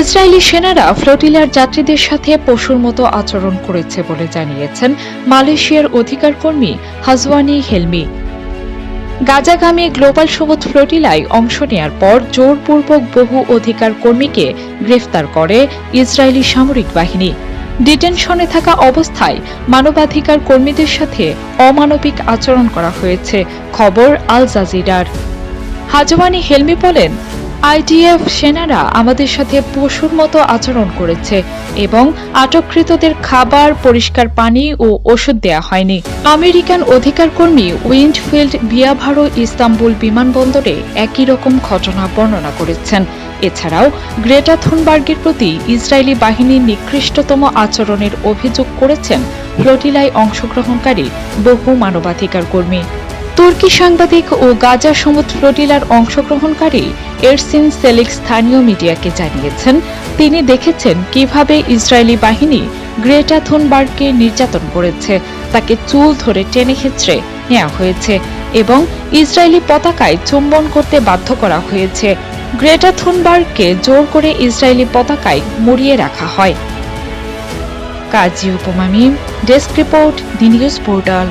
Israeli সেনারা ফ্লোটিলার যাত্রীদের সাথে পশুর মতো আচরণ করেছে বলে জানিয়েছেন মালয়েশিয়ার অধিকার কর্মী হাজওয়ানি হেলমি। গাজাগামী গ্লোবাল সবুজ ফ্লোটিলায় অংশ নেয়ার পর জোরপূর্বক বহু অধিকার কর্মীকে গ্রেফতার করে ইসরায়েলি সামরিক বাহিনী। ডিটেনশনে থাকা অবস্থায় মানবাধিকার কর্মীদের সাথে অমানবিক আচরণ করা হয়েছে, খবর আল জাজিরার। হাজওয়ানি হেলমি বলেন আইডিএফ সেনারা আমাদের সাথে পশুর মতো আচরণ করেছে এবং আটককৃতদের খাবার, পরিষ্কার পানি ও ওষুধ দেয়া হয়নি। আমেরিকান অধিকার কর্মী উইন্ডফিল্ড বিয়াভারো ইস্তাম্বুল বিমানবন্দরে একই রকম ঘটনা বর্ণনা করেছেন। এছাড়াও গ্রেটা থুনবার্গের প্রতি ইসরায়েলি বাহিনীর নিকৃষ্টতম আচরণের অভিযোগ করেছেন ফ্লোটিলায় অংশগ্রহণকারী বহু মানবাধিকার কর্মী তুর্কি সাংবাদিক ও গাজা সমুদ্র ফ্লোটিলার অংশগ্রহণকারী এরসিন সেলিক স্থানীয় মিডিয়াকে জানিয়েছেন, তিনি দেখেছেন কীভাবে ইসরায়েলি বাহিনী গ্রেটা থুনবার্গকে নির্যাতন করেছে, তাকে চুল ধরে টেনে হেঁচড়ে নেওয়া হয়েছে এবং ইসরায়েলি পতাকায় চুম্বন করতে বাধ্য করা হয়েছে। গ্রেটা থুনবার্গকে জোর করে ইসরায়েলি পতাকায় মুড়িয়ে রাখা হয়। Kazi উপমামি desk report, the news portal.